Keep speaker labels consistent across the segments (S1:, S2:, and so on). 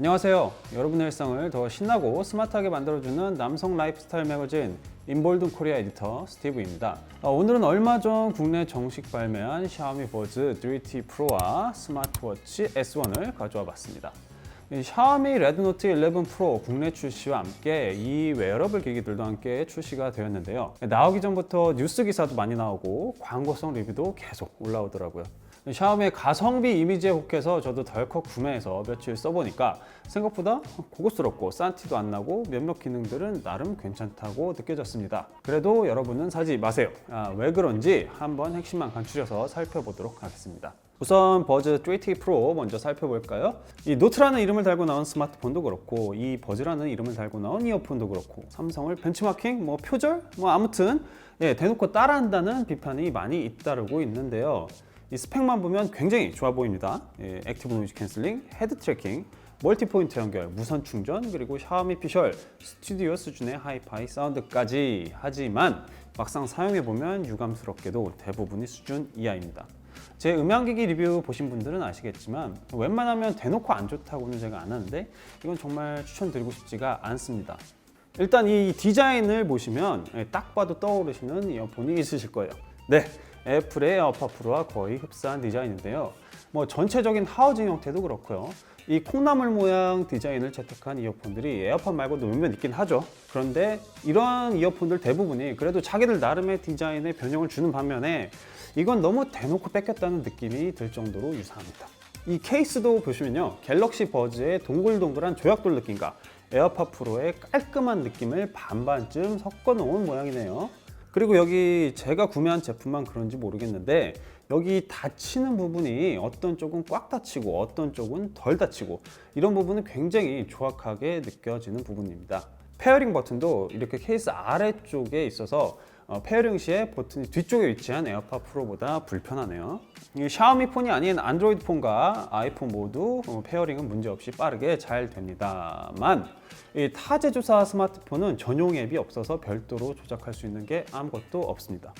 S1: 안녕하세요. 여러분의 일상을 더 신나고 스마트하게 만들어주는 남성 라이프스타일 매거진 인볼든 코리아 에디터 스티브입니다. 어, 오늘은 얼마 전 국내 정식 발매한 샤오미 버즈 3T 프로와 스마트워치 S1을 가져와 봤습니다. 이 샤오미 레드노트 11 프로 국내 출시와 함께 이 웨어러블 기기들도 함께 출시가 되었는데요. 나오기 전부터 뉴스 기사도 많이 나오고 광고성 리뷰도 계속 올라오더라고요. 샤오미의 가성비 이미지에 혹해서 저도 덜컥 구매해서 며칠 써보니까 생각보다 고급스럽고 싼 티도 안 나고 몇몇 기능들은 나름 괜찮다고 느껴졌습니다. 그래도 여러분은 사지 마세요. 아, 왜 그런지 한번 핵심만 간추려서 살펴보도록 하겠습니다. 우선 버즈 3T 프로 먼저 살펴볼까요? 이 노트라는 이름을 달고 나온 스마트폰도 그렇고 이 버즈라는 이름을 달고 나온 이어폰도 그렇고 삼성을 벤치마킹, 뭐 표절, 뭐 아무튼 예, 대놓고 따라한다는 비판이 많이 잇따르고 있는데요. 이 스펙만 보면 굉장히 좋아 보입니다. 예, 액티브 노이즈 캔슬링, 헤드 트래킹, 멀티 포인트 연결, 무선 충전, 그리고 샤오미 피셜, 스튜디오 수준의 하이파이 사운드까지 하지만 막상 사용해 보면 유감스럽게도 대부분이 수준 이하입니다. 제 음향기기 리뷰 보신 분들은 아시겠지만 웬만하면 대놓고 안 좋다고는 제가 안 하는데 이건 정말 추천드리고 싶지가 않습니다. 일단 이 디자인을 보시면 예, 딱 봐도 떠오르시는 이어폰이 있으실 거예요. 네, 애플의 에어팟 프로와 거의 흡사한 디자인인데요. 뭐 전체적인 하우징 형태도 그렇고요. 이 콩나물 모양 디자인을 채택한 이어폰들이 에어팟 말고도 몇몇 있긴 하죠. 그런데 이런 이어폰들 대부분이 그래도 자기들 나름의 디자인에 변형을 주는 반면에 이건 너무 대놓고 뺏겼다는 느낌이 들 정도로 유사합니다. 이 케이스도 보시면요. 갤럭시 버즈의 동글동글한 조약돌 느낌과 에어팟 프로의 깔끔한 느낌을 반반쯤 섞어 놓은 모양이네요. 그리고 여기 제가 구매한 제품만 그런지 모르겠는데 여기 닫히는 부분이 어떤 쪽은 꽉 닫히고 어떤 쪽은 덜 닫히고 이런 부분은 굉장히 조악하게 느껴지는 부분입니다. 페어링 버튼도 이렇게 케이스 아래쪽에 있어서 어, 페어링 시에 버튼이 뒤쪽에 위치한 에어팟 프로보다 불편하네요. 이 샤오미 폰이 아닌 안드로이드 폰과 아이폰 모두 어, 페어링은 문제없이 빠르게 잘 됩니다만 이타 제조사 스마트폰은 전용 앱이 없어서 별도로 조작할 수 있는 게 아무것도 없습니다.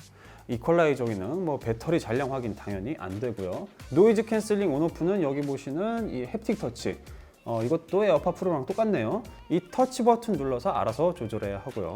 S1: 이퀄라이저 기능, 뭐 배터리 잔량 확인 당연히 안 되고요. 노이즈 캔슬링 온오프는 여기 보시는 이 햅틱 터치 어, 이것도 에어팟 프로랑 똑같네요. 이 터치 버튼 눌러서 알아서 조절해야 하고요.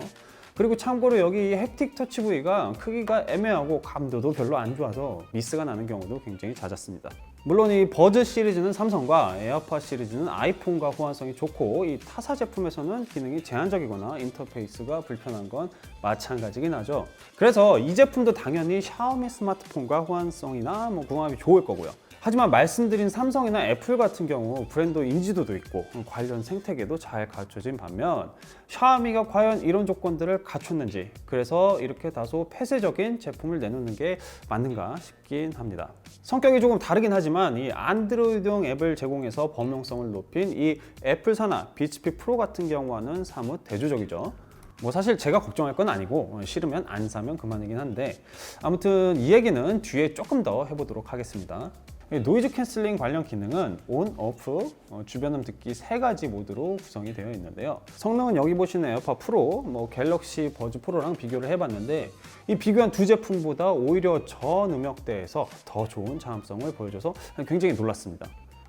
S1: 그리고 참고로 여기 이 햅틱 터치 부위가 크기가 애매하고 감도도 별로 안 좋아서 미스가 나는 경우도 굉장히 잦았습니다. 물론 이 버즈 시리즈는 삼성과 에어팟 시리즈는 아이폰과 호환성이 좋고 이 타사 제품에서는 기능이 제한적이거나 인터페이스가 불편한 건 마찬가지긴 하죠. 그래서 이 제품도 당연히 샤오미 스마트폰과 호환성이나 뭐 궁합이 좋을 거고요. 하지만 말씀드린 삼성이나 애플 같은 경우 브랜드 인지도도 있고 관련 생태계도 잘 갖춰진 반면 샤오미가 과연 이런 조건들을 갖췄는지 그래서 이렇게 다소 폐쇄적인 제품을 내놓는 게 맞는가 싶긴 합니다. 성격이 조금 다르긴 하지만 이 안드로이드용 앱을 제공해서 범용성을 높인 이 애플사나 비치피 프로 같은 경우와는 사뭇 대조적이죠. 뭐 사실 제가 걱정할 건 아니고 싫으면 안 사면 그만이긴 한데 아무튼 이 얘기는 뒤에 조금 더 해보도록 하겠습니다. 이 노이즈 캔슬링 관련 기능은 온, 오프, 어, 주변음 듣기 세 가지 모드로 구성이 되어 있는데요. 성능은 여기 보시는 에어팟 프로, 뭐 갤럭시 버즈 프로랑 비교를 해봤는데 이 비교한 두 제품보다 오히려 전 음역대에서 더 좋은 장음성을 보여줘서 굉장히 놀랐습니다.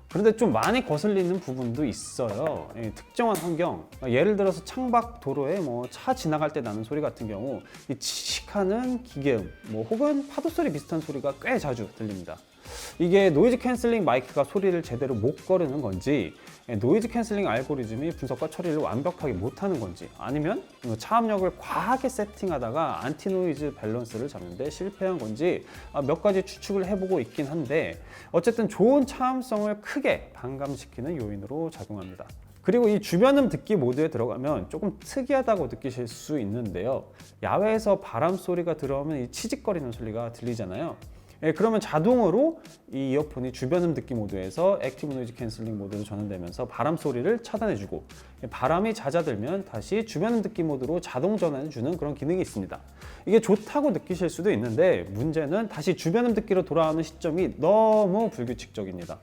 S1: 그런데 좀 많이 거슬리는 부분도 있어요. 예, 특정한 환경, 예를 들어서 창밖 도로에 뭐 차 지나갈 때 나는 소리 같은 경우 이 치식하는 기계음, 뭐 혹은 파도 소리 비슷한 소리가 꽤 자주 들립니다. 이게 노이즈 캔슬링 마이크가 소리를 제대로 못 거르는 건지 예, 노이즈 캔슬링 알고리즘이 분석과 처리를 완벽하게 못하는 건지 아니면 차압력을 과하게 세팅하다가 안티 노이즈 밸런스를 잡는데 실패한 건지 아, 몇 가지 추측을 해보고 있긴 한데 어쨌든 좋은 차음성을 크게 반감시키는 요인으로 작용합니다. 그리고 이 주변음 듣기 모드에 들어가면 조금 특이하다고 느끼실 수 있는데요. 야외에서 바람 소리가 들어오면 이 치직거리는 소리가 들리잖아요. 예, 그러면 자동으로 이 이어폰이 주변음 듣기 모드에서 액티브 노이즈 캔슬링 모드로 전환되면서 바람 소리를 차단해주고 예, 바람이 잦아들면 다시 주변음 듣기 모드로 자동 전환해주는 그런 기능이 있습니다. 이게 좋다고 느끼실 수도 있는데 문제는 다시 주변음 듣기로 돌아오는 시점이 너무 불규칙적입니다.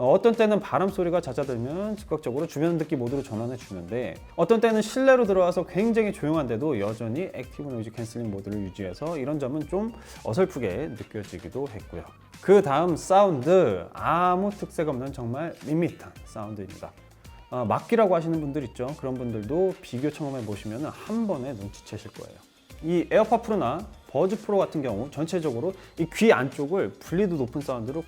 S1: 어, 어떤 때는 바람 소리가 잦아들면 즉각적으로 주변 듣기 모드로 전환해 주는데 어떤 때는 실내로 들어와서 굉장히 조용한데도 여전히 액티브 노이즈 캔슬링 모드를 유지해서 이런 점은 좀 어설프게 느껴지기도 했고요. 그 다음 사운드 아무 특색 없는 정말 밋밋한 사운드입니다. 아, 막기라고 하시는 분들 있죠. 그런 분들도 비교 청험해 보시면 한 번에 눈치채실 거예요. 이 에어팟 프로나 버즈 프로 같은 경우 전체적으로 이 귀 안쪽을 분리도 높은 사운드로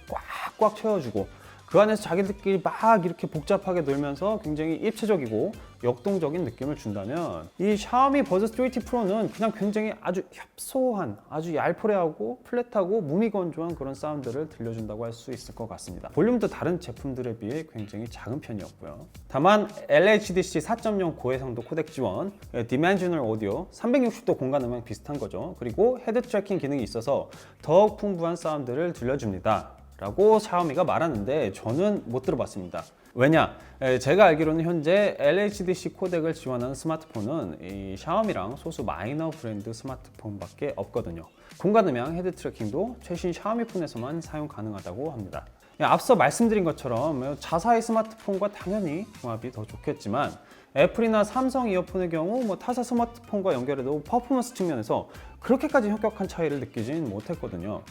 S1: 꽉꽉 채워주고 그 안에서 자기들끼리 막 이렇게 복잡하게 놀면서 굉장히 입체적이고 역동적인 느낌을 준다면 이 샤오미 버즈 스트레이트 프로는 그냥 굉장히 아주 협소한 아주 얄포레하고 플랫하고 무미건조한 그런 사운드를 들려준다고 할 수 있을 것 같습니다. 볼륨도 다른 제품들에 비해 굉장히 작은 편이었고요. 다만 LHDC 4.0 고해상도 코덱 지원 디멘셔널 오디오 360도 공간 음향 비슷한 거죠. 그리고 헤드 트래킹 기능이 있어서 더욱 풍부한 사운드를 들려줍니다 라고 샤오미가 말하는데 저는 못 들어봤습니다. 왜냐? 에, 제가 알기로는 현재 LHDC 코덱을 지원하는 스마트폰은 이 샤오미랑 소수 마이너 브랜드 스마트폰밖에 없거든요. 공간 음향 헤드 트래킹도 최신 샤오미 폰에서만 사용 가능하다고 합니다. 예, 앞서 말씀드린 것처럼 자사의 스마트폰과 당연히 궁합이 더 좋겠지만 애플이나 삼성 이어폰의 경우 뭐 타사 스마트폰과 연결해도 퍼포먼스 측면에서 그렇게까지 혁격한 차이를 느끼진 못했거든요.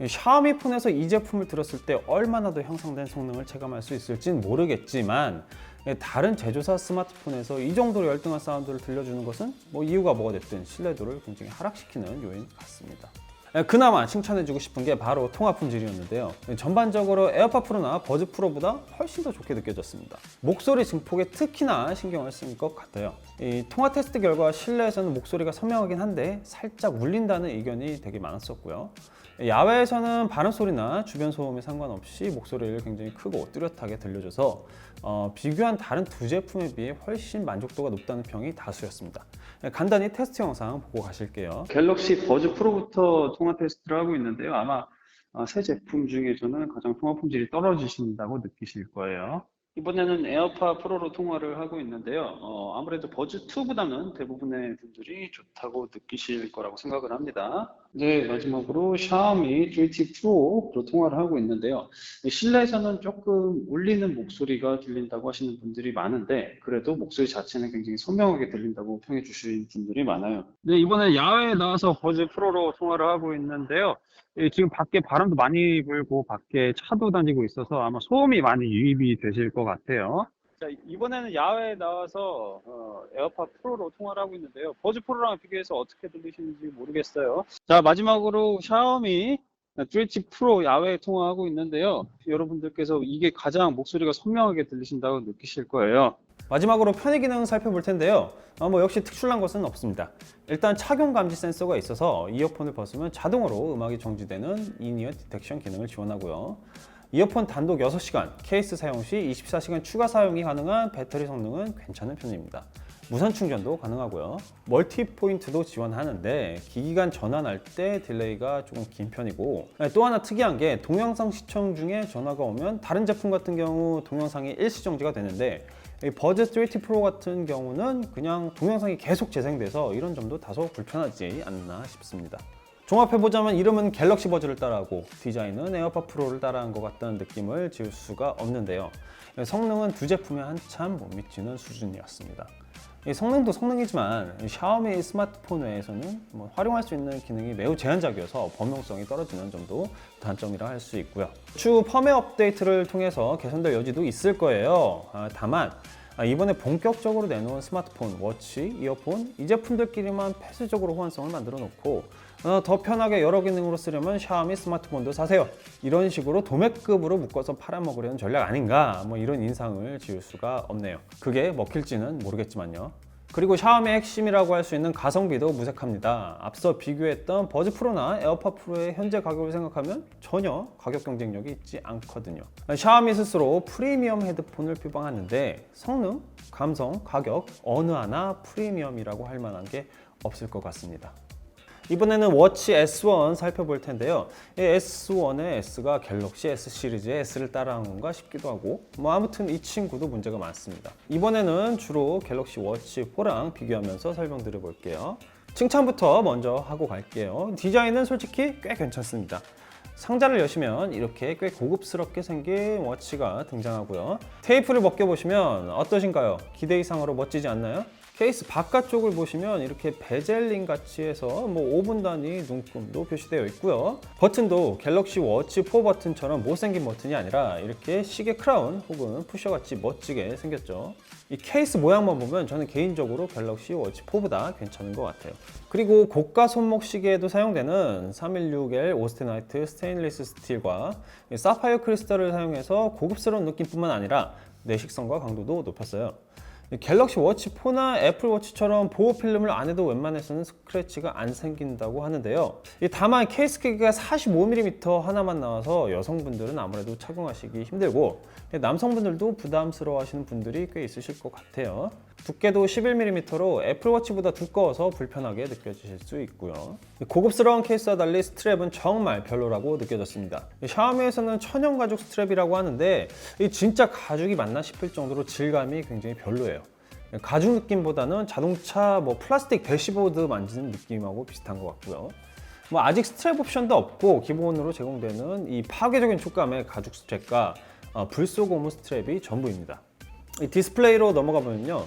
S1: 이 샤오미 폰에서 이 제품을 들었을 때 얼마나 더 향상된 성능을 체감할 수 있을지는 모르겠지만 예, 다른 제조사 스마트폰에서 이 정도로 열등한 사운드를 들려주는 것은 뭐 이유가 뭐가 됐든 신뢰도를 굉장히 하락시키는 요인 같습니다. 예, 그나마 칭찬해주고 싶은 게 바로 통화 품질이었는데요. 예, 전반적으로 에어팟 프로나 버즈 프로보다 훨씬 더 좋게 느껴졌습니다. 목소리 증폭에 특히나 신경을 쓴 것 같아요. 이 통화 테스트 결과 실내에서는 목소리가 선명하긴 한데 살짝 울린다는 의견이 되게 많았었고요. 야외에서는 바람 소리나 주변 소음에 상관없이 목소리를 굉장히 크고 뚜렷하게 들려줘서 어, 비교한 다른 두 제품에 비해 훨씬 만족도가 높다는 평이 다수였습니다. 간단히 테스트 영상 보고 가실게요. 갤럭시 버즈 프로부터 통화 테스트를 하고 있는데요. 아마 어, 새 제품 중에서는 가장 통화 품질이 떨어지신다고 느끼실 거예요. 이번에는 에어팟 프로로 통화를 하고 있는데요. 어, 아무래도 버즈 2보다는 대부분의 분들이 좋다고 느끼실 거라고 생각을 합니다. 이제 마지막으로 샤오미 GT 프로로 통화를 하고 있는데요. 실내에서는 조금 울리는 목소리가 들린다고 하시는 분들이 많은데 그래도 목소리 자체는 굉장히 선명하게 들린다고 평해 주신 분들이 많아요. 네, 이번에 야외에 나와서 버즈 프로로 통화를 하고 있는데요. 예, 지금 밖에 바람도 많이 불고 밖에 차도 다니고 있어서 아마 소음이 많이 유입이 되실 것 같아요. 자, 이번에는 야외에 나와서 어, 에어팟 프로로 통화를 하고 있는데요. 버즈 프로랑 비교해서 어떻게 들리시는지 모르겠어요. 자, 마지막으로 샤오미 드리치 프로 야외 통화하고 있는데요. 여러분들께서 이게 가장 목소리가 선명하게 들리신다고 느끼실 거예요. 마지막으로 편의 기능 살펴볼 텐데요. 어, 뭐 역시 특출난 것은 없습니다. 일단 착용 감지 센서가 있어서 이어폰을 벗으면 자동으로 음악이 정지되는 인이어 디텍션 기능을 지원하고요. 이어폰 단독 6시간, 케이스 사용 시 24시간 추가 사용이 가능한 배터리 성능은 괜찮은 편입니다. 무선 충전도 가능하고요. 멀티 포인트도 지원하는데 기기간 전환할 때 딜레이가 조금 긴 편이고 네, 또 하나 특이한 게 동영상 시청 중에 전화가 오면 다른 제품 같은 경우 동영상이 일시 정지가 되는데 이 버즈 30 프로 같은 경우는 그냥 동영상이 계속 재생돼서 이런 점도 다소 불편하지 않나 싶습니다. 종합해보자면 이름은 갤럭시 버즈를 따라하고 디자인은 에어팟 프로를 따라한 것 같다는 느낌을 지울 수가 없는데요. 성능은 두 제품에 한참 못 미치는 수준이었습니다. 이 성능도 성능이지만 이 샤오미 스마트폰 외에서는 뭐 활용할 수 있는 기능이 매우 제한적이어서 범용성이 떨어지는 점도 단점이라 할 수 있고요. 추후 펌웨어 업데이트를 통해서 개선될 여지도 있을 거예요. 아, 다만 아, 이번에 본격적으로 내놓은 스마트폰, 워치, 이어폰 이 제품들끼리만 폐쇄적으로 호환성을 만들어 놓고 어, 더 편하게 여러 기능으로 쓰려면 샤오미 스마트폰도 사세요. 이런 식으로 도매급으로 묶어서 팔아먹으려는 전략 아닌가 뭐 이런 인상을 지울 수가 없네요. 그게 먹힐지는 모르겠지만요. 그리고 샤오미의 핵심이라고 할 수 있는 가성비도 무색합니다. 앞서 비교했던 버즈 프로나 에어팟 프로의 현재 가격을 생각하면 전혀 가격 경쟁력이 있지 않거든요. 샤오미 스스로 프리미엄 헤드폰을 표방하는데 성능, 감성, 가격 어느 하나 프리미엄이라고 할 만한 게 없을 것 같습니다. 이번에는 워치 S1 살펴볼 텐데요. 이 S1의 S가 갤럭시 S 시리즈의 S를 따라한 건가 싶기도 하고 뭐 아무튼 이 친구도 문제가 많습니다. 이번에는 주로 갤럭시 워치 4랑 비교하면서 설명드려 볼게요. 칭찬부터 먼저 하고 갈게요. 디자인은 솔직히 꽤 괜찮습니다. 상자를 여시면 이렇게 꽤 고급스럽게 생긴 워치가 등장하고요. 테이프를 벗겨보시면 어떠신가요? 기대 이상으로 멋지지 않나요? 케이스 바깥쪽을 보시면 이렇게 베젤링 같이 해서 뭐 5분 단위 눈금도 표시되어 있고요. 버튼도 갤럭시 워치 4 버튼처럼 못생긴 버튼이 아니라 이렇게 시계 크라운 혹은 푸셔같이 멋지게 생겼죠. 이 케이스 모양만 보면 저는 개인적으로 갤럭시 워치 4보다 괜찮은 것 같아요. 그리고 고가 손목 시계에도 사용되는 316L 오스테나이트 스테인리스 스틸과 이 사파이어 크리스탈을 사용해서 고급스러운 느낌뿐만 아니라 내식성과 강도도 높였어요. 이 갤럭시 워치 4나 애플 워치처럼 보호 필름을 안 해도 웬만해서는 스크래치가 안 생긴다고 하는데요. 이 다만 케이스 크기가 45mm 하나만 나와서 여성분들은 아무래도 착용하시기 힘들고 남성분들도 부담스러워하시는 분들이 꽤 있으실 것 같아요. 두께도 11mm로 애플 워치보다 두꺼워서 불편하게 느껴지실 수 있고요. 이 고급스러운 케이스와 달리 스트랩은 정말 별로라고 느껴졌습니다. 이 샤오미에서는 천연 가죽 스트랩이라고 하는데 이 진짜 가죽이 맞나 싶을 정도로 질감이 굉장히 별로예요. 가죽 느낌보다는 자동차 뭐 플라스틱 대시보드 만지는 느낌하고 비슷한 것 같고요. 뭐 아직 스트랩 옵션도 없고 기본으로 제공되는 이 파괴적인 촉감의 가죽 스트랩과 어, 불소 고무 스트랩이 전부입니다. 이 디스플레이로 넘어가 보면요.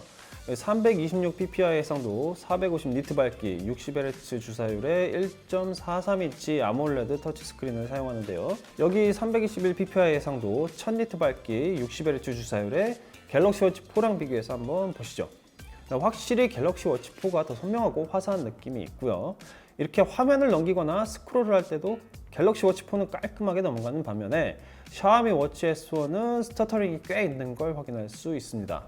S1: 326 ppi 해상도, 450 니트 밝기, 60Hz 주사율의 1.43인치 아몰레드 터치스크린을 사용하는데요. 여기 321 ppi 해상도, 1000니트 밝기, 60Hz 주사율의 갤럭시 워치 4랑 비교해서 한번 보시죠. 확실히 갤럭시 워치 4가 더 선명하고 화사한 느낌이 있고요. 이렇게 화면을 넘기거나 스크롤을 할 때도 갤럭시 워치 4는 깔끔하게 넘어가는 반면에 샤오미 워치 S1은 스터터링이 꽤 있는 걸 확인할 수 있습니다.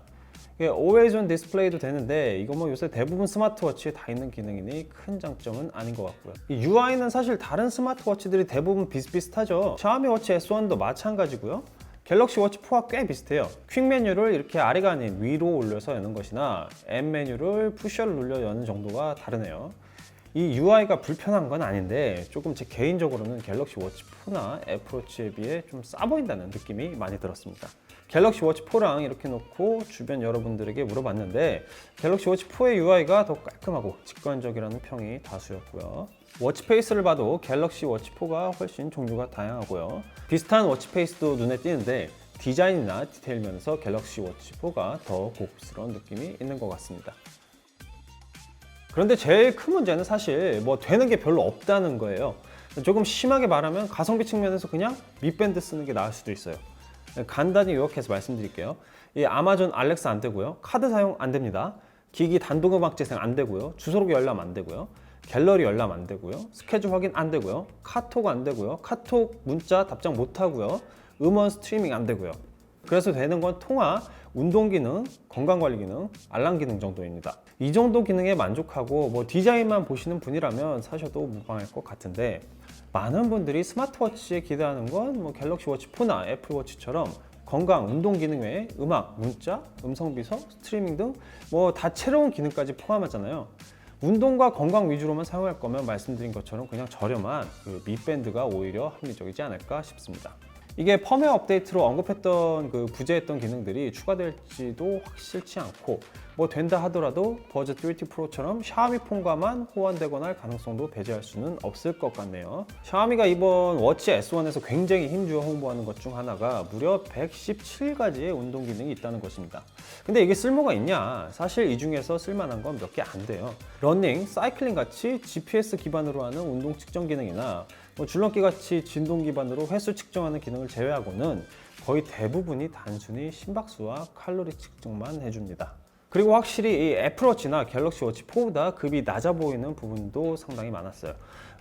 S1: 이게 Always on 디스플레이도 되는데 이거 뭐 요새 대부분 스마트워치에 다 있는 기능이니 큰 장점은 아닌 것 같고요. 이 UI는 사실 다른 스마트워치들이 대부분 비슷비슷하죠. 샤오미 워치 S1도 마찬가지고요. 갤럭시 워치 4와 꽤 비슷해요. 퀵 메뉴를 이렇게 아래가 아닌 위로 올려서 여는 것이나 M 메뉴를 푸셔를 눌려 여는 정도가 다르네요. 이 UI가 불편한 건 아닌데 조금 제 개인적으로는 갤럭시 워치 4나 애플워치에 비해 좀 싸 보인다는 느낌이 많이 들었습니다. 갤럭시 워치 4랑 이렇게 놓고 주변 여러분들에게 물어봤는데 갤럭시 워치 4의 UI가 더 깔끔하고 직관적이라는 평이 다수였고요. 워치 페이스를 봐도 갤럭시 워치 4가 훨씬 종류가 다양하고요. 비슷한 워치 페이스도 눈에 띄는데 디자인이나 디테일 면에서 갤럭시 워치 4가 더 고급스러운 느낌이 있는 것 같습니다. 그런데 제일 큰 문제는 사실 뭐 되는 게 별로 없다는 거예요. 조금 심하게 말하면 가성비 측면에서 그냥 밑밴드 쓰는 게 나을 수도 있어요. 간단히 요약해서 말씀드릴게요. 이 아마존 알렉사 안 되고요. 카드 사용 안 됩니다. 기기 단독 음악 재생 안 되고요. 주소록 열람 안 되고요. 갤러리 열람 안 되고요. 스케줄 확인 안 되고요. 카톡 안 되고요. 카톡 문자 답장 못 하고요. 음원 스트리밍 안 되고요. 그래서 되는 건 통화, 운동 기능, 건강 관리 기능, 알람 기능 정도입니다. 이 정도 기능에 만족하고 뭐 디자인만 보시는 분이라면 사셔도 무방할 것 같은데 많은 분들이 스마트워치에 기대하는 건 뭐 갤럭시 워치 4나 애플 워치처럼 건강, 운동 기능 외에 음악, 문자, 음성 비서, 스트리밍 등 뭐 다채로운 기능까지 포함하잖아요. 운동과 건강 위주로만 사용할 거면 말씀드린 것처럼 그냥 저렴한 그 밑밴드가 오히려 합리적이지 않을까 싶습니다. 이게 펌웨어 업데이트로 언급했던 그 부재했던 기능들이 추가될지도 확실치 않고 뭐 된다 하더라도 버즈 30 프로처럼 샤오미 폰과만 호환되거나 할 가능성도 배제할 수는 없을 것 같네요. 샤오미가 이번 워치 S1에서 굉장히 힘주어 홍보하는 것 중 하나가 무려 117가지의 운동 기능이 있다는 것입니다. 근데 이게 쓸모가 있냐? 사실 이 중에서 쓸만한 건 몇 개 안 돼요. 러닝, 사이클링 같이 GPS 기반으로 하는 운동 측정 기능이나 뭐 줄넘기 같이 진동 기반으로 횟수 측정하는 기능을 제외하고는 거의 대부분이 단순히 심박수와 칼로리 측정만 해줍니다. 그리고 확실히 이 애플워치나 갤럭시 워치 4보다 급이 낮아 보이는 부분도 상당히 많았어요.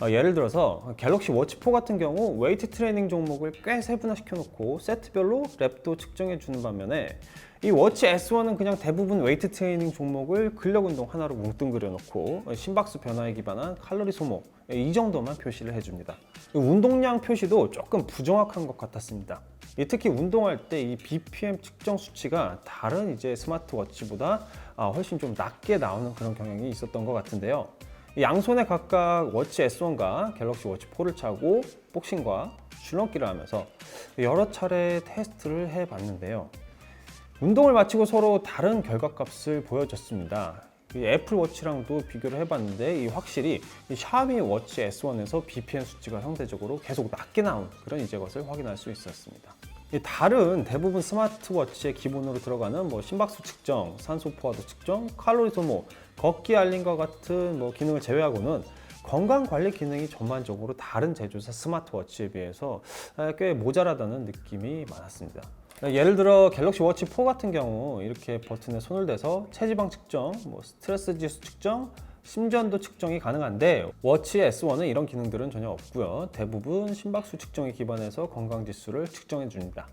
S1: 어, 예를 들어서 갤럭시 워치 4 같은 경우 웨이트 트레이닝 종목을 꽤 세분화시켜 놓고 세트별로 랩도 측정해 주는 반면에 이 워치 S1은 그냥 대부분 웨이트 트레이닝 종목을 근력 운동 하나로 뭉뚱그려 놓고 심박수 변화에 기반한 칼로리 소모 이 정도만 표시를 해줍니다. 운동량 표시도 조금 부정확한 것 같았습니다. 특히 운동할 때 이 BPM 측정 수치가 다른 이제 스마트워치보다 아, 훨씬 좀 낮게 나오는 그런 경향이 있었던 것 같은데요. 양손에 각각 워치 S1과 갤럭시 워치 4를 차고 복싱과 줄넘기를 하면서 여러 차례 테스트를 해봤는데요. 운동을 마치고 서로 다른 결과값을 보여줬습니다. 애플 워치랑도 비교를 해봤는데 확실히 샤오미 워치 S1에서 BPM 수치가 상대적으로 계속 낮게 나온 그런 이제 것을 확인할 수 있었습니다. 이 다른 대부분 스마트워치의 기본으로 들어가는 뭐 심박수 측정, 산소 포화도 측정, 칼로리 소모, 걷기 알림과 같은 뭐 기능을 제외하고는 건강 관리 기능이 전반적으로 다른 제조사 스마트워치에 비해서 아, 꽤 모자라다는 느낌이 많았습니다. 예를 들어 갤럭시 워치 4 같은 경우 이렇게 버튼에 손을 대서 체지방 측정, 뭐 스트레스 지수 측정, 심전도 측정이 가능한데 워치 S1은 이런 기능들은 전혀 없고요. 대부분 심박수 측정에 기반해서 건강 지수를 측정해 줍니다.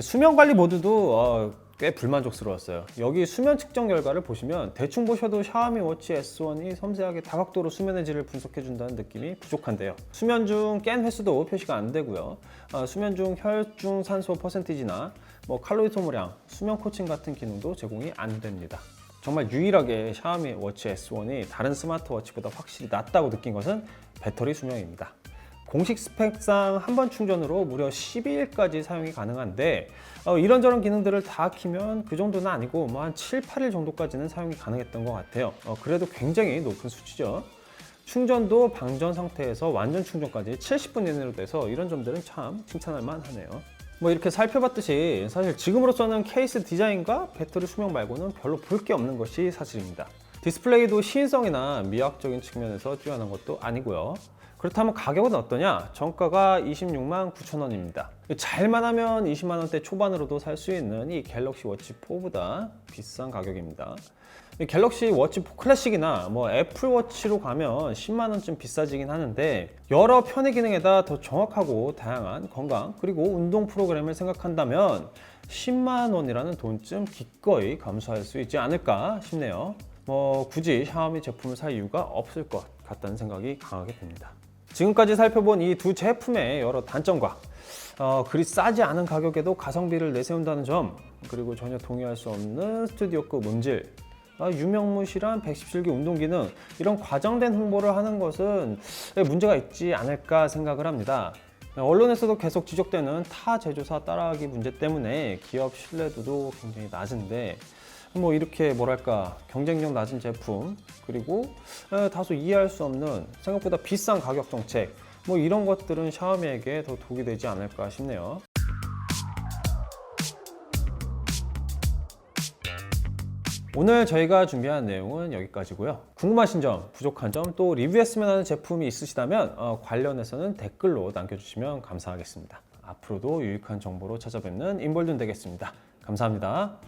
S1: 수면 관리 모드도 어, 꽤 불만족스러웠어요. 여기 수면 측정 결과를 보시면 대충 보셔도 샤오미 워치 S1이 섬세하게 다각도로 수면의 질을 분석해 준다는 느낌이 부족한데요. 수면 중 깬 횟수도 표시가 안 되고요. 어, 수면 중 혈중 산소 퍼센티지나 뭐 칼로리 소모량, 수면 코칭 같은 기능도 제공이 안 됩니다. 정말 유일하게 샤오미 워치 S1이 다른 스마트워치보다 확실히 낫다고 느낀 것은 배터리 수명입니다. 공식 스펙상 한 번 충전으로 무려 12일까지 사용이 가능한데 어, 이런저런 기능들을 다 키면 그 정도는 아니고 뭐 한 7, 8일 정도까지는 사용이 가능했던 것 같아요. 어, 그래도 굉장히 높은 수치죠. 충전도 방전 상태에서 완전 충전까지 70분 이내로 돼서 이런 점들은 참 칭찬할 만하네요. 뭐 이렇게 살펴봤듯이 사실 지금으로서는 케이스 디자인과 배터리 수명 말고는 별로 볼 게 없는 것이 사실입니다. 디스플레이도 시인성이나 미학적인 측면에서 뛰어난 것도 아니고요. 그렇다면 가격은 어떠냐? 정가가 26만 9천 원입니다. 잘만 하면 20만 원대 초반으로도 살 수 있는 이 갤럭시 워치 4보다 비싼 가격입니다. 이 갤럭시 워치 4 클래식이나 뭐 애플 워치로 가면 10만 원쯤 비싸지긴 하는데 여러 편의 기능에다 더 정확하고 다양한 건강 그리고 운동 프로그램을 생각한다면 10만 원이라는 돈쯤 기꺼이 감수할 수 있지 않을까 싶네요. 뭐 굳이 샤오미 제품을 살 이유가 없을 것 같다는 생각이 강하게 듭니다. 지금까지 살펴본 이 두 제품의 여러 단점과 어, 그리 싸지 않은 가격에도 가성비를 내세운다는 점 그리고 전혀 동의할 수 없는 스튜디오급 음질 아, 유명무실한 117기 운동기능 이런 과장된 홍보를 하는 것은 문제가 있지 않을까 생각을 합니다. 언론에서도 계속 지적되는 타 제조사 따라하기 문제 때문에 기업 신뢰도도 굉장히 낮은데 뭐 이렇게 뭐랄까 경쟁력 낮은 제품 그리고 에, 다소 이해할 수 없는 생각보다 비싼 가격 정책 뭐 이런 것들은 샤오미에게 더 독이 되지 않을까 싶네요. 오늘 저희가 준비한 내용은 여기까지고요. 궁금하신 점, 부족한 점, 또 리뷰했으면 하는 제품이 있으시다면 어, 관련해서는 댓글로 남겨주시면 감사하겠습니다. 앞으로도 유익한 정보로 찾아뵙는 인볼든 되겠습니다. 감사합니다.